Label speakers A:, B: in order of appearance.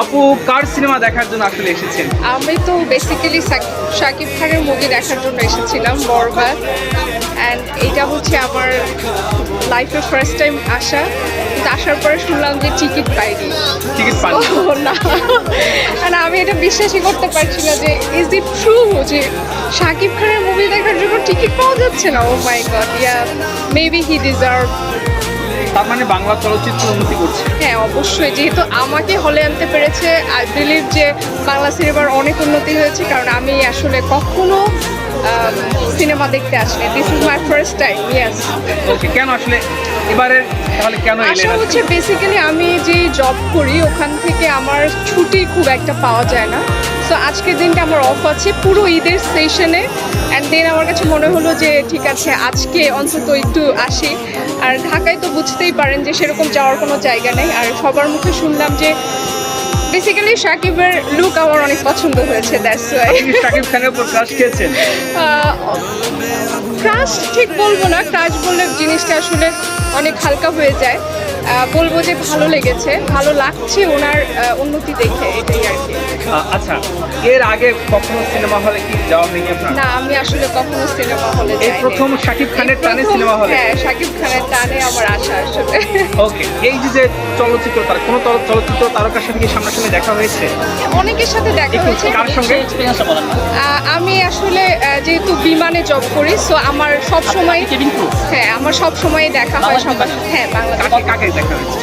A: আপু কার সিনেমা দেখার জন্য আসলে এসেছেন?
B: আমি তো বেসিক্যালি শাকিব খানের মুভি দেখার জন্য এসেছিলাম বরবাদ। অ্যান্ড এটা হচ্ছে আমার লাইফের ফার্স্ট টাইম আসা। কিন্তু আসার পরে শুনলাম যে টিকিট পাইনি।
A: টিকিট
B: ও না। আর আমি এটা বিশ্বাসই করতে পারছি না যে ইজ ইট ট্রু যে শাকিব খানের মুভি দেখার জন্য টিকিট পাওয়া যাচ্ছে না? ও my god yeah maybe he deserve
A: তার মানে বাংলা চলচ্চিত্র উন্নতি করছে।
B: হ্যাঁ অবশ্যই। যেহেতু আমাকে হলে আনতে পেরেছে আই বিলিভ যে বাংলা সিনেমার অনেক উন্নতি হয়েছে কারণ আমি আসলে কখনো সিনেমা দেখতে আসলে this is my first time yes
A: okay কেন আসলে এবারে তাহলে কেন
B: আসলে হচ্ছে বেসিক্যালি আমি যে জব করি ওখান থেকে আমার ছুটি খুব একটা পাওয়া যায় না। সো আজকের দিনটা আমার অফ আছে। পুরো ঈদের সেশনে অ্যান্ড দেন আমার কাছে মনে হলো যে, ঠিক আছে, আজকে অন্তত একটু আসি। আর ঢাকায় তো বুঝতেই পারেন যে, সেরকম যাওয়ার কোনো জায়গা নেই। আর সবার মুখে শুনলাম যে বেসিক্যালি সাকিবের লুক আমার অনেক পছন্দ হয়েছে দ্যাটস ওয়াই
A: শাকিব খানের উপর ক্রাশ খেয়েছেন?
B: ক্রাশ ঠিক বলব না ক্রাশ বললে জিনিসটা আসলে অনেক হালকা হয়ে যায়। বলব যে ভালো লেগেছে ভালো লাগছে ওনার উন্নতি দেখে এটাই আর কি।
A: আচ্ছা এর আগে কখনো সিনেমা হলে কি যাওয়া হয়নি আপনার?
B: না আমি আসলে কখনো সিনেমা হলে
A: এই প্রথম শাকিব খানের টানে সিনেমা হলে
B: হ্যাঁ শাকিব খানের টানে আমার আশা আসলে।
A: ওকে এই যে চলচ্চিত্র তার কোনো চলচ্চিত্র তারকার সাথে কি সামনাসামনি দেখা হয়েছে?
B: অনেকের সাথে দেখা হয়েছে।
A: কার সঙ্গে?
B: আহ, আমি আসলে যেহেতু বিমানে জব করি সো আমার সব সময় হ্যাঁ আমার সব সময় দেখা হয় সবার হ্যাঁ বাংলা
A: কাকে দেখা হয়েছে?